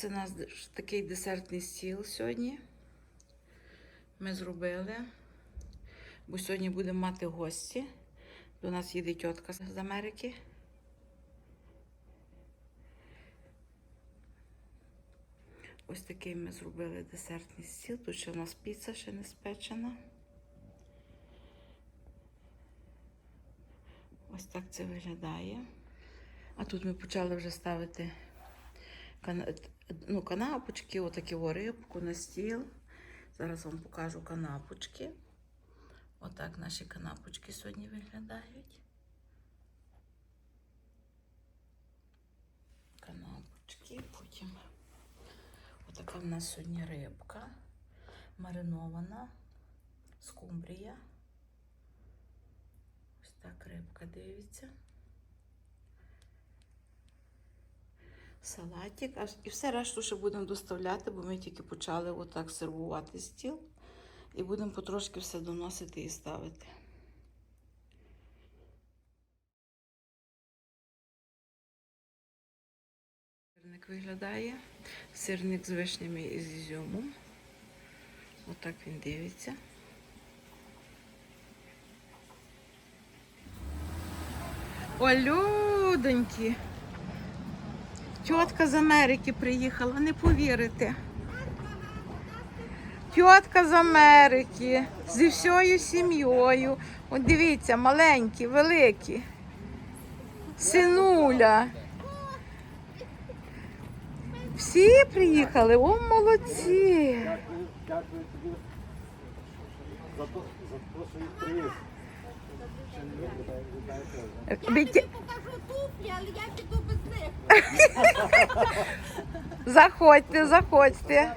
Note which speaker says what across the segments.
Speaker 1: Це у нас такий десертний стіл сьогодні. Ми зробили. Бо сьогодні будемо мати гості. До нас їде тітка з Америки. Ось такий ми зробили десертний стіл. Тут ще у нас піца ще не спечена. Ось так це виглядає. А тут ми почали вже ставити ну, канапочки, отакі рибку на стіл. Зараз вам покажу канапочки. Отак наші канапочки сьогодні виглядають. Канапочки, потім отака в нас сьогодні рибка маринована, скумбрія. Ось так рибка дивиться. Салатик. І все решту ще будемо доставляти, бо ми тільки почали отак сервувати стіл. І будемо потрошки все доносити і ставити. Сирник виглядає. Сирник з вишнями і з ізюмом. Отак він дивиться. О, людоньки! Тітка з Америки приїхала, не повірите. Тітка з Америки зі всією сім'єю. От дивіться, маленькі, великі. Синуля. Всі приїхали, о, молодці.
Speaker 2: Дякую, тобі за то, що їх привіз.
Speaker 3: Я покажу туфлі, але я.
Speaker 1: Заходьте, заходьте.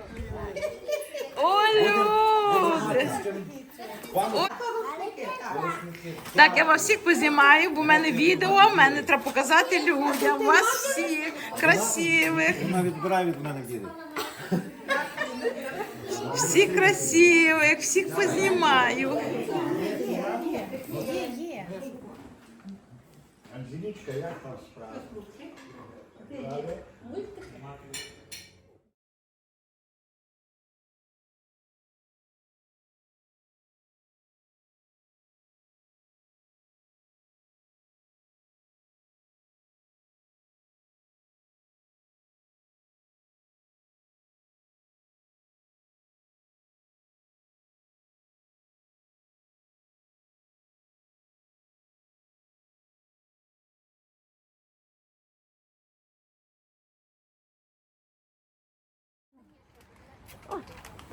Speaker 1: О, люди! О. Так, я вас всіх познімаю, бо в мене відео, в мене треба показати людям. Вас всіх красивих,
Speaker 2: Вона відбирає від мене діди.
Speaker 1: всіх красивих, всіх познімаю.
Speaker 2: Анжелічка, як там справа?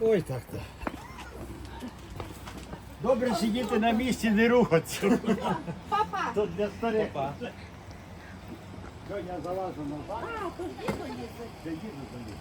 Speaker 2: Ой, так так. Добре сидіти на місці, не рухатися. Папа! Тут для старих. Папа. Все, я залажу назад.
Speaker 3: А, тут діду їздить.
Speaker 2: Це діду заліз.